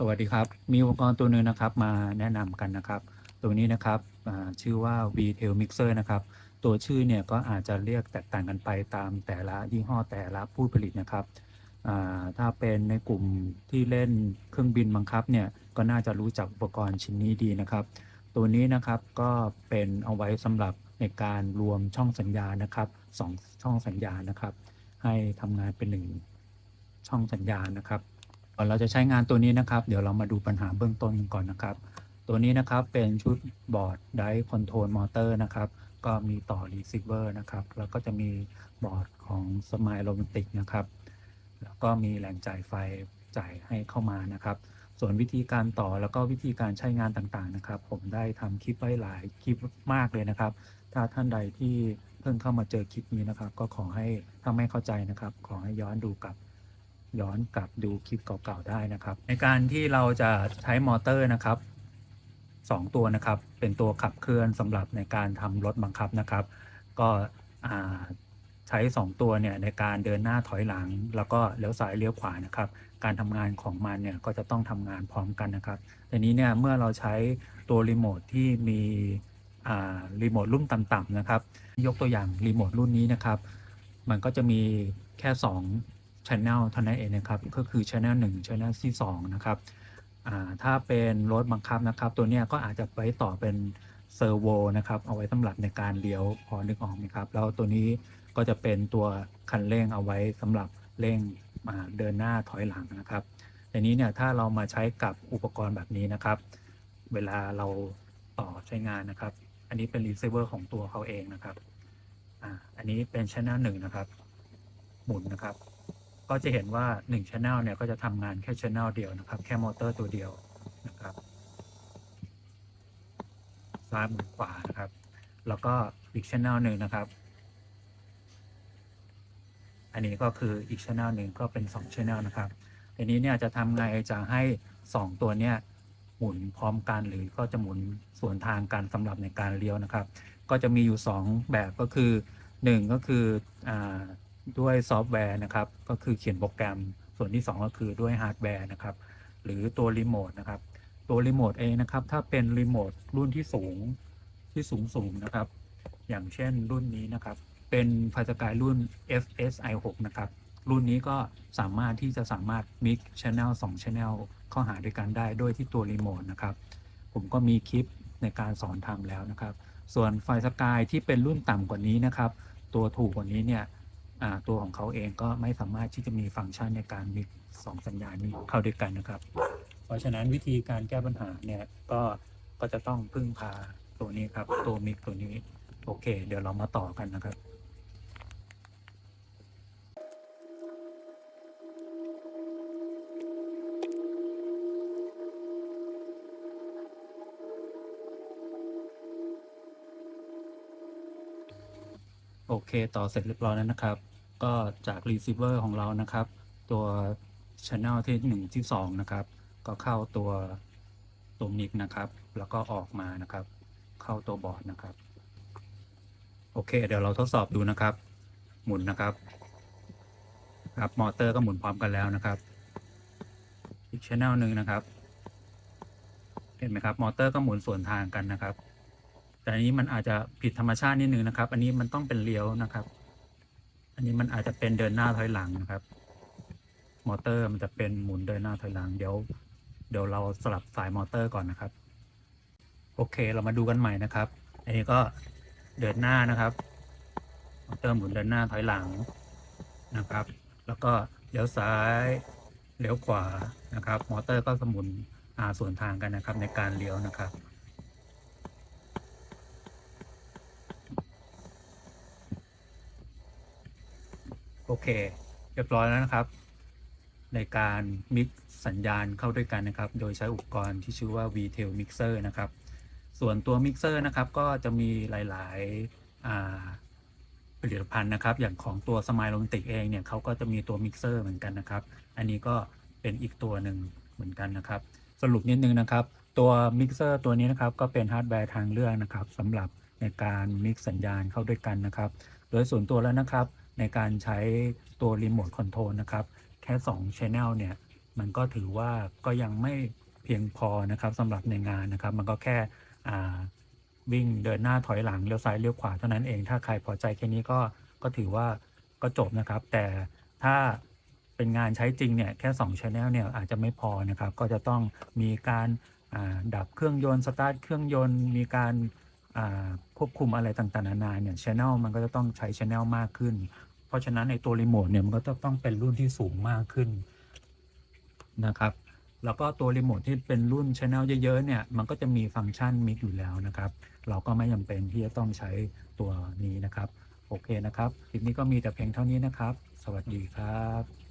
สวัสดีครับ มีอุปกรณ์ตัวหนึ่งนะครับมาแนะนำกันนะครับ ตัวนี้นะครับชื่อว่า VTail Mixer นะครับ ตัวชื่อเนี่ยก็อาจจะเรียกแตกต่างกันไปตามแต่ละยี่ห้อแต่ละผู้ผลิตนะครับ ถ้าเป็นในกลุ่มที่เล่นเครื่องบินบังคับเนี่ยก็น่าจะรู้จักอุปกรณ์ชิ้นนี้ดีนะครับ ตัวนี้นะครับก็เป็นเอาไว้สำหรับในการรวมช่องสัญญาณนะครับสองช่องสัญญาณนะครับ ให้ทำงานเป็นหนึ่งช่องสัญญาณนะครับ ก่อนเราจะใช้งานตัวนี้นะครับ เดี๋ยวเรามาดูปัญหาเบื้องต้นกันก่อนนะครับ ตัวนี้นะครับเป็นชุดบอร์ดไดคอนโทรลมอเตอร์นะครับ ก็มีต่อรีเซิเวอร์นะครับ แล้วก็จะมีบอร์ดของสมายโรแมนติกนะครับ แล้วก็มีแหล่งจ่ายไฟจ่ายให้เข้ามานะครับ ส่วนวิธีการต่อแล้วก็วิธีการใช้งานต่างๆนะครับ ผมได้ทำคลิปไว้หลายคลิปมากเลยนะครับ ถ้าท่านใดที่เพิ่งเข้ามาเจอคลิปนี้นะครับ ก็ขอให้ถ้าไม่เข้าใจนะครับ ขอให้ย้อนดูกลับ ย้อนกลับดูคลิปเก่าๆได้นะครับ ในการที่เราจะใช้มอเตอร์นะครับสองตัวนะครับ เป็นตัวขับเคลื่อนสำหรับในการทำรถบังคับนะครับ ก็ใช้ 2 ตัวเนี่ยในการเดินหน้าถอยหลัง แล้วก็เลี้ยวซ้ายเลี้ยวขวานะครับ การทำงานของมันเนี่ยก็จะต้องทำงานพร้อมกันนะครับทีนี้เนี่ยเมื่อเราใช้ตัวรีโมทที่มีรีโมทรุ่นต่ำๆนะครับ ยกตัวอย่างรีโมทรุ่นนี้นะครับ มันก็จะมีแค่ 2 Channel เท่านั้นเองนะครับ ก็คือ Channel 1 Channel ที่2นะครับถ้าเป็นรถบังคับนะครับ ตัวนี้ก็อาจจะไปต่อเป็นเซอร์โวนะครับ เอาไว้สำหรับในการเลี้ยวพอนึกออกไหมครับ แล้วตัวนี้ก็จะเป็นตัวคันเร่งเอาไว้สำหรับเร่งมาเดินหน้าถอยหลังนะครับทีนี้เนี่ยถ้าเรามาใช้กับอุปกรณ์แบบนี้นะครับ เวลาเราต่อใช้งานนะครับ อันนี้เป็นรีเซิเวอร์ของตัวเขาเองนะครับอ่าอันนี้เป็น Channel 1นะครับ หมุนนะครับ ก็จะเห็นว่า1 Channel เนี่ยก็จะทำงานแค่ Channel เดียวนะครับ แค่มอเตอร์ตัวเดียวนะครับซ้ายหมุนขวานะครับ แล้วก็อีก Channel หนึ่งนะครับ อันนี้ก็คืออีก Channel หนึ่งก็เป็น2 Channel นะครับทีนี้เนี่ยจะทำไงจะให้ 2 ตัวเนี่ยหมุนพร้อมกันหรือก็จะหมุนสวนทางกันสำหรับในการเลี้ยวนะครับ ก็จะมีอยู่ 2 แบบก็คือ 1 ก็คืออา ด้วยซอฟต์แวร์นะครับ ก็คือเขียนโปรแกรม ส่วนที่ 2 ก็คือด้วยฮาร์ดแวร์นะครับ หรือตัวรีโมทนะครับ ตัวรีโมทเองนะครับ ถ้าเป็นรีโมทรุ่นที่สูงที่สูงสูงนะครับ อย่างเช่นรุ่นนี้นะครับ เป็นไฟสกายรุ่น FSI 6นะครับ รุ่นนี้ก็สามารถที่จะสามารถ mix channel 2 channel เข้าหาด้วยกันได้ด้วยที่ตัวรีโมทนะครับ ผมก็มีคลิปในการสอนทำแล้วนะครับ ส่วนไฟสกายที่เป็นรุ่นต่ำกว่านี้นะครับ ตัวถูกกว่านี้เนี่ย ตัวของเขาเองก็ไม่สามารถที่จะมีฟังก์ชันในการ mix สองสัญญาณนี้เข้าด้วยกันนะครับ เพราะฉะนั้นวิธีการแก้ปัญหาเนี่ยก็ก็จะต้องพึ่งพาตัวนี้ครับ ตัวมิกตัวนี้ โอเค เดี๋ยวเรามาต่อกันนะครับโอเค ต่อเสร็จเรียบร้อยแล้วนะครับ ก็จาก receiver ของเรานะครับ ตัว channel ที่ 1 ที่ 2 นะครับ ก็เข้าตัวตัวมิกนะครับ แล้วก็ออกมานะครับ เข้าตัวบอร์ดนะครับ โอเค เดี๋ยวเราทดสอบดูนะครับ หมุนนะครับ ครับมอเตอร์ก็หมุนพร้อมกันแล้วนะครับ อีก channel หนึ่งนะครับ เห็นไหมครับ มอเตอร์ก็หมุนสวนทางกันนะครับ แต่อันนี้มันอาจจะผิดธรรมชาตินิดนึงนะครับ อันนี้มันต้องเป็นเลี้ยวนะครับ อันนี้มันอาจจะเป็นเดินหน้าถอยหลังนะครับ มอเตอร์มันจะเป็นหมุนเดินหน้าถอยหลังเดี๋ยวเดี๋ยวเราสลับสายมอเตอร์ก่อนนะครับ โอเคเรามาดูกันใหม่นะครับ อันนี้ก็เดินหน้านะครับ มอเตอร์หมุนเดินหน้าถอยหลังนะครับ แล้วก็เลี้ยวซ้ายเลี้ยวขวานะครับ มอเตอร์ก็สมุนอ่าส่วนทางกันนะครับ ในการเลี้ยวนะครับ โอเคเรียบร้อยแล้วนะครับ ในการมิกสัญญาณเข้าด้วยกันนะครับ โดยใช้อุปกรณ์ที่ชื่อว่า VTail Mixer นะครับ ส่วนตัวมิกเซอร์นะครับก็จะมีหลายๆผลิตภัณฑ์นะครับ อย่างของตัวสมายโร m ติกเองเนี่ยเขาก็จะมีตัวมิกเซอร์เหมือนกันนะครับ อันนี้ก็เป็นอีกตัวหนึ่งเหมือนกันนะครับ สรุปนิดนึงนะครับ ตัวมิกเซอร์ตัวนี้นะครับก็เป็นฮาร์ดแวร์ทางเลือกนะครับสำหรับในการมิกสัญญาณเข้าด้วยกันนะครับ โดยส่วนตัวแล้วนะครับ ในการใช้ตัวรีโมทคอนโทรลนะครับ แค่2 Channel เนี่ย มันก็ถือว่าก็ยังไม่เพียงพอนะครับสำหรับในงานนะครับ มันก็แค่วิ่งเดินหน้าถอยหลังเลี้ยวซ้ายเลี้ยวขวาเท่านั้นเอง ถ้าใครพอใจแค่นี้ก็ก็ถือว่าก็จบนะครับ แต่ถ้าเป็นงานใช้จริงเนี่ยแค่2 Channel เนี่ยอาจจะไม่พอนะครับ ก็จะต้องมีการาดับเครื่องยนต์สตาร์ทเครื่องยนต์มีการควบคุมอะไรต่างๆนานาเนี่ยชแนลมันก็จะต้องใช้ชแนลมากขึ้น เพราะฉะนั้นในตัวรีโมทเนี่ยมันก็จะต้องเป็นรุ่นที่สูงมากขึ้นนะครับ แล้วก็ตัวรีโมทที่เป็นรุ่นชแนลเยอะๆเนี่ยมันก็จะมีฟังก์ชันมิกอยู่แล้วนะครับ เราก็ไม่จำเป็นที่จะต้องใช้ตัวนี้นะครับ โอเคนะครับคลิปนี้ก็มีแต่เพียงเท่านี้นะครับ สวัสดีครับ